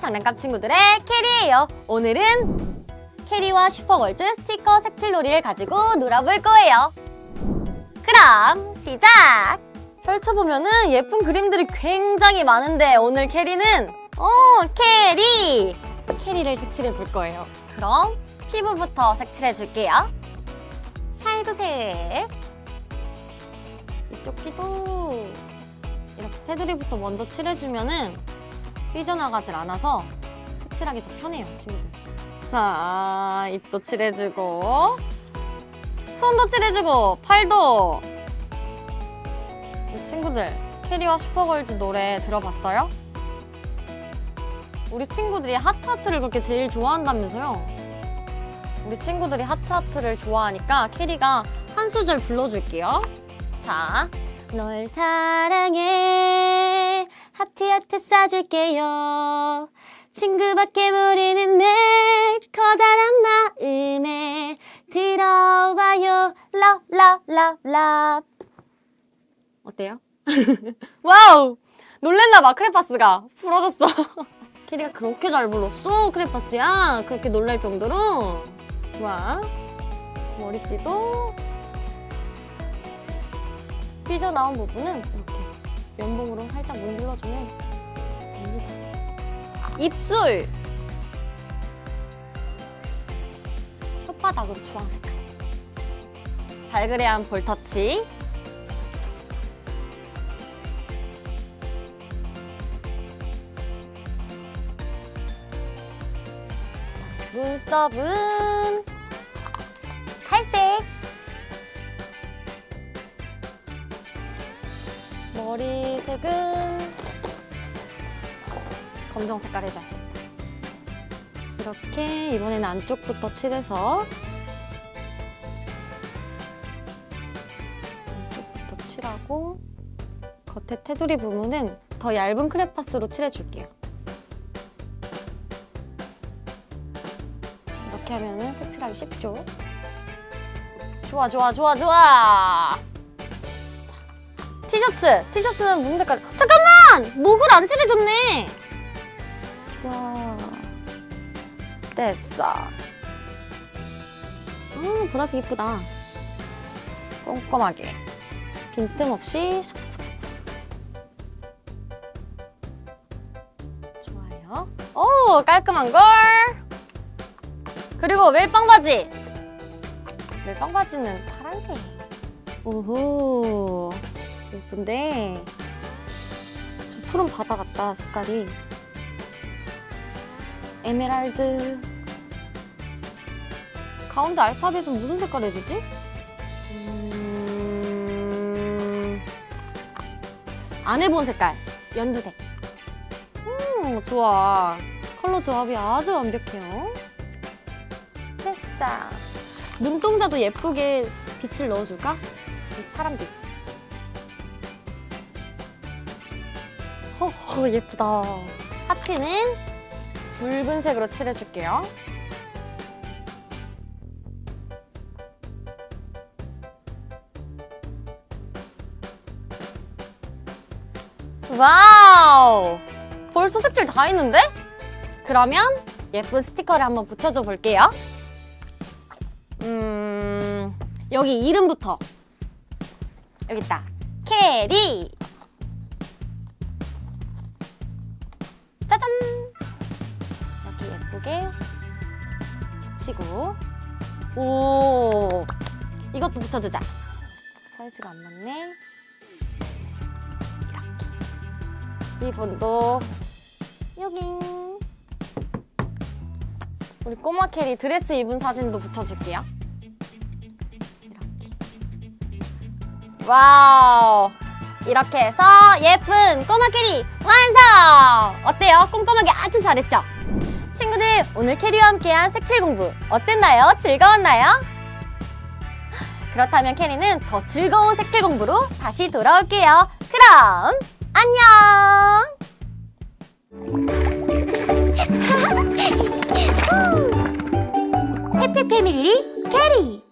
장난감 친구들의 캐리예요. 오늘은 캐리와 슈퍼걸즈 스티커 색칠놀이를 가지고 놀아볼 거예요. 그럼 시작! 펼쳐보면은 예쁜 그림들이 굉장히 많은데 오늘 캐리는 어 캐리! 캐리를 색칠해 볼 거예요. 그럼 피부부터 색칠해 줄게요. 살구색 이쪽 귀도 이렇게 테두리부터 먼저 칠해주면은 삐져나가질 않아서 색칠하기 더 편해요, 친구들. 자, 입도 칠해주고 손도 칠해주고 팔도 우리 친구들 캐리와 슈퍼걸즈 노래 들어봤어요? 우리 친구들이 하트하트를 그렇게 제일 좋아한다면서요? 우리 친구들이 하트하트를 좋아하니까 캐리가 한 소절 불러줄게요. 자, 널 사랑해 하트 하트 쏴줄게요. 친구밖에 모르는 내 커다란 마음에 들어와요. 러러러러. 어때요? 와우! 놀랬나 봐 크레파스가. 부러졌어. 캐리가 그렇게 잘 불렀어? 크레파스야? 그렇게 놀랄 정도로? 좋아. 머리띠도. 삐져나온 부분은 문질러주면 됩니다. 입술! 혓바닥은 주황 색깔. 발그레한 볼터치. 눈썹은 탈색. 머리색은 검정 색깔 해줘야겠다. 이렇게 이번에는 안쪽부터 칠해서 안쪽부터 칠하고 겉에 테두리 부분은 더 얇은 크레파스로 칠해줄게요. 이렇게 하면은 색칠하기 쉽죠? 좋아, 좋아, 좋아, 좋아! 티셔츠! 티셔츠는 무슨 색깔? 잠깐만! 목을 안 칠해줬네! 좋아. 됐어. 음, 보라색 이쁘다. 꼼꼼하게. 빈틈없이 슥슥슥슥. 좋아요. 오, 깔끔한걸? 그리고 멜빵 바지! 멜빵 바지는 파란색. 오호. 예쁜데 저 푸른 바다 같다 색깔이 에메랄드. 가운데 알파벳은 무슨 색깔 해주지? 음... 안 해본 색깔. 연두색. 음 좋아. 컬러 조합이 아주 완벽해요. 됐어. 눈동자도 예쁘게 빛을 넣어줄까? 이 파란빛. 허, 예쁘다. 하트는 붉은색으로 칠해줄게요. 와우! 벌써 색칠 다 했는데? 그러면 예쁜 스티커를 한번 붙여줘 볼게요. 음, 여기 이름부터. 여기 있다. 캐리! 짜잔! 예쁘게 붙이고. 오 이것도 붙여주자. 사이즈가 안 맞네. 이렇게. 이분도. 여기. 우리 꼬마 캐리 드레스 입은 사진도 붙여줄게요. 이렇게. 와우. 이렇게 해서 예쁜 꼬마 캐리 완성! 어때요? 꼼꼼하게 아주 잘했죠? 친구들, 오늘 캐리와 함께한 색칠 공부 어땠나요? 즐거웠나요? 그렇다면 캐리는 더 즐거운 색칠 공부로 다시 돌아올게요. 그럼 안녕! 해피 패밀리 캐리!